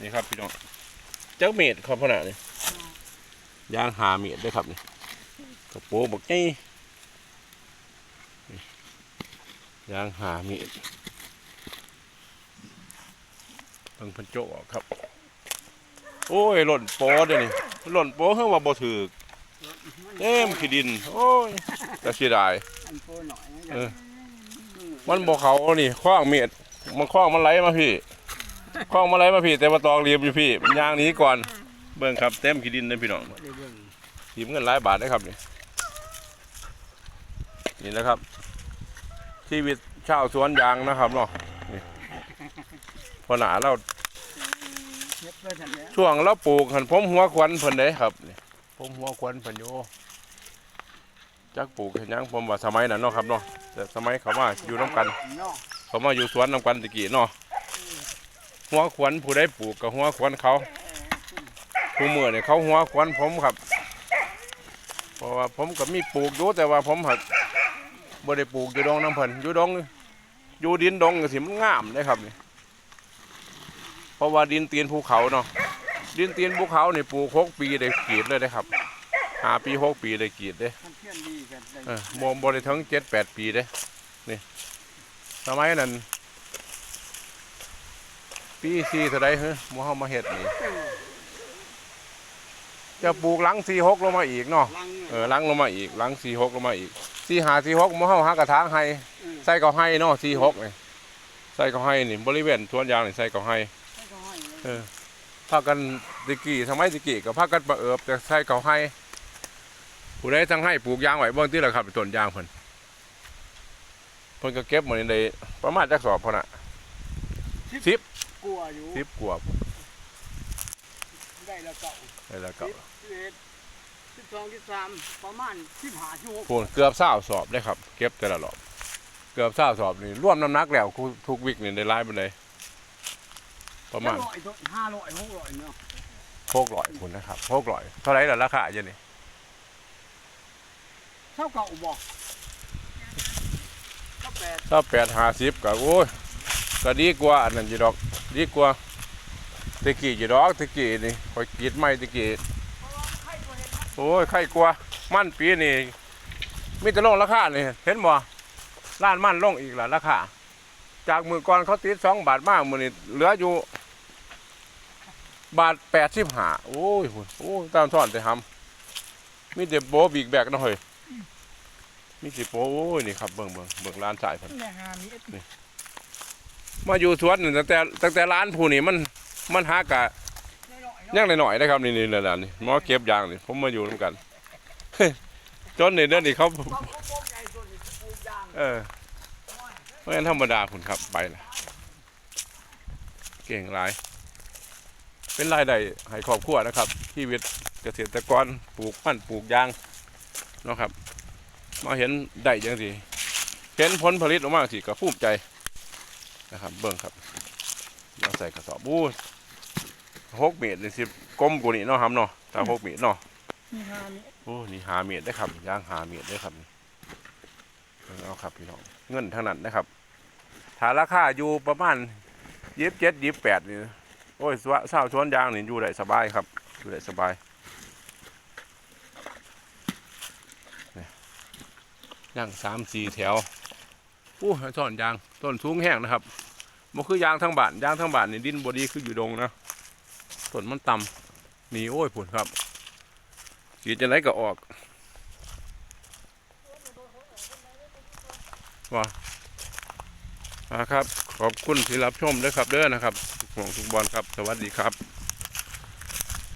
นี่ครับพี่น้องเจักเม็ดครับพ่อหนานี่ยางหาเม็ดด้วยครับนี่กระโปรงบักนี่ยางหาเม็ดเบิ่งพันโจกออกครับ โอ้ยหล่นโปเดี๋ยวนี้หล่นโปเพิ่งว่าบ่ถือเต็มขี้ดิน โอ้ยจะเสียดายอันโปหน่อยนะเออมันบ่เขานี่คว้างเมียดมันคว้างมันไหลมาพี่ คว้างมันไหลมาพี่ แต่ว่าตองเรียบอยู่พี่มันยางหนี้ก่อน เบิ่งครับเต็มขี้ดินเลยพี่น้องบ่ได้เบิ่งทีมเงินหลายบาทได้ครับนี่นี่นะครับ ชีวิตชาวสวนยางนะครับเนาะนี่พอหนาเราเฮ็ดไปซั่นแหละช่วงเราปลูกหันผมหัวควันเพิ่นเด้ครับนี่ผมหัวควันเพิ่นอยู่จักปลูกเห็นหยังผมว่าสมัยนั้นเนาะครับเนาะแต่สมัยเขามาอยู่น้กันเนาะเขามาอยู่สวนนำกันตะกี้เนาะ หัวขวัญผู้ใดปลูกกับหัวขวัญเขาผู้เมื่อเนี่ยเขาหัวขวัญผมครับเพราะว่าผมก็มีปลูกอยู่แต่ว่าผมหักบ่ได้ปลูกอยู่ดงน้ำพิ่นอยู่ดงอยู่ดินดงก็สิมันงามเลยครับนี่เพราะว่าดินตีนภูเขาเนาะดินตีนภูเขาเนี่ยปลูกหกปีได้กรีดเลยนะครับหาปีหกปีได้กีดเด้ท่านเพื่อนดีกันได้เออบ่บ่ได้งเจ็ดแปดปีเด้นี่สมัยนั้น ปีสี่เท่าไรเฮ้ยหมูเฮามาเฮ็ดนี่จะปลูกหลังสี่หกลงมาอีกเนาะลังเออหลังลงมาอีกหลังสี่หกลงมาอีกสี่หาสี่หกหมูเฮาหากระถางให้เออใส่เขาให้เนาะสี่หกนี่ใส่เขาให้นี่บริเวณสวนยางนี่ใส่เขาให้ให้เขาให้เลยเออพากันตะกี้สมัยตะกี้ก็พากันประเอิบแต่ใส่เขาให้ผู้ใดทั้งให้ปลูกยางไว้เบิ่งที่ละครับต้นยางเพิ่นเพิ่นก็เก็บหมดนี่ได้ประมาณจักสอบพุ่นน่ะสิบ กลัวอยู่สิบกว่าพุ่นได้แล้วเก่าได้แล้วก็สิบสิบเอ็ดสิบสองสิบสามประมาณสิบห้าสิบหกพุ่นเกือบ20สอบได้ครับ เก็บแต่ละรอบ เกือบ20สอบนี่รวมน้ำหนักแล้วทุกวิกนี่ได้หลายปานใดประมาณร้อยห้าร้อยหกร้อยเนาะ600พุ่นนะครับ600เท่าไหร่ล่ะราคาอยู่นี่เท่าเก่าบอกก็แปดถ้าแปดห้าสิบก็โอ้ยก็ดีกว่าอันนั้นจีดอก ดีกว่าตะกี้จีดอกตะกี้นี่คอยกรีดไม้ตะกี้โอ้ยไข่กว่ามันปีนี่มีแต่ลงราคานี่เห็นบ่ร้านมันลงอีกล่ะราคาจากมือก่อนเขาติดสองบาทมากมือนี่เหลืออยู่บาทแปดสิบห้าโอ้ยหุ่นโอ้ยตามท่อนแต่ทำมีแต่โบบีกแบกนะเฮ้ยมีแต่โบโอ้ยนี่ครับเบิ่งเบิ่งเบิ่งร้านสายเพิ่นแมาอยู่สวนนี่ตั้งแต่ตั้งแต่ร้านผู้นี่มันมันหากะน้อยๆยัเนางหน่อยๆนะครับนี่นี่นี่นี่นี่หมอเก็บยางนี่ผมมาอยู่ร่วมกันจนในเดือนนี้เขาความโค้งใหญ่ส่วนนี้ปลูกยาเออเพราะงั้นธรรมดาคุณครับไปละเก่งหลาย เป็นรายได้ให้ครอบครัวนะครับชีวิตเกษตรกรปลูกมันปลูกยางเนาะครับ มาเห็นได้ยังสิเห็นผลผลิตออกมาสิก็ภูมิใจ นะครับ เบิ่งครับเราใส่กระสอบอู้หกเมตรนี่สิกลมกว่านี้เนาะครับเนาะถ้าหกเมตรเนาะมีหามีโอ้นี่หาเมียดได้ครับย่างหาเมียดได้ครับเอาครับพี่น้องเงินเท่านั้นนะครับถ้าราคาอยู่ประมาณยี่สิบเจ็ดยี่สิบแปดนี่โอ้ยสวะเศร้าชวนยางนี่อยู่ได้สบายครับอยู่ได้สบายนี่ย่างสามสี่แถว อู้ให้นยางต้นสูงแห้งนะครับมันคือยางทั้งบานยางทั้งบานนี่ดินบดีคืออยู่ดงนะต้นมันต่ำนี่โอ้ยผุนครับขีจะไหนก็ออกว่าครับ ขอบคุณที่รับชมด้วยครับเด้อนะครับของทุกบอลครับ สวัสดีครับ